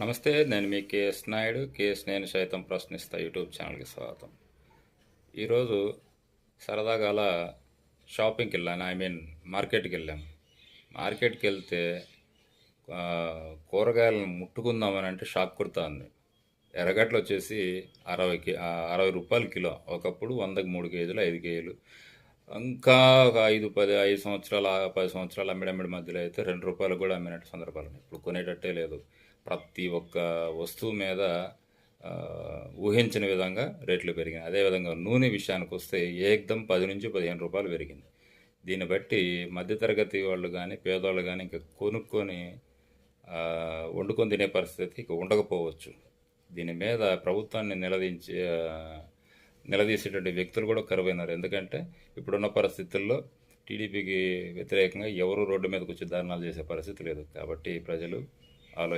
నమస్తే నేను మీ KS Naidu. KS నేను సైతం ప్రశ్నిస్తా యూట్యూబ్ ఛానల్కి స్వాగతం. ఈరోజు సరదాగా అలా షాపింగ్కి వెళ్ళాను. ఐ మీన్ మార్కెట్కి వెళ్ళాం. మార్కెట్కి వెళ్తే కూరగాయలను ముట్టుకుందామని అంటే షాక్ కుడుతుంది ఎర్రగడ్డలు వచ్చేసి అరవైకి అరవై రూపాయలు కిలో. ఒకప్పుడు వందకి మూడు కేజీలు ఐదు కేజీలు. ఇంకా ఒక ఐదు పది ఐదు సంవత్సరాలు ఆ పది సంవత్సరాలు అమ్మిడమ్మిడి మధ్యలో అయితే రెండు రూపాయలు కూడా అమ్మినట్టు సందర్భాలు ఉన్నాయి. ఇప్పుడు కొనేటట్టే లేదు. ప్రతి ఒక్క వస్తువు మీద ఊహించిన విధంగా రేట్లు పెరిగినాయి. అదేవిధంగా నూనె విషయానికి వస్తే ఏకదం పది నుంచి పదిహేను రూపాయలు పెరిగింది. దీన్ని బట్టి మధ్యతరగతి వాళ్ళు కానీ పేదవాళ్ళు కానీ ఇంకా కొనుక్కొని వండుకొని తినే పరిస్థితి ఇక ఉండకపోవచ్చు. దీని మీద ప్రభుత్వాన్ని నిలదించే నిలదీసేటువంటి వ్యక్తులు కూడా కరువైనారు. ఎందుకంటే ఇప్పుడున్న పరిస్థితుల్లో టీడీపీకి వ్యతిరేకంగా ఎవరు రోడ్డు మీదకి వచ్చి ధర్నాలు చేసే పరిస్థితి లేదు. కాబట్టి ప్రజలు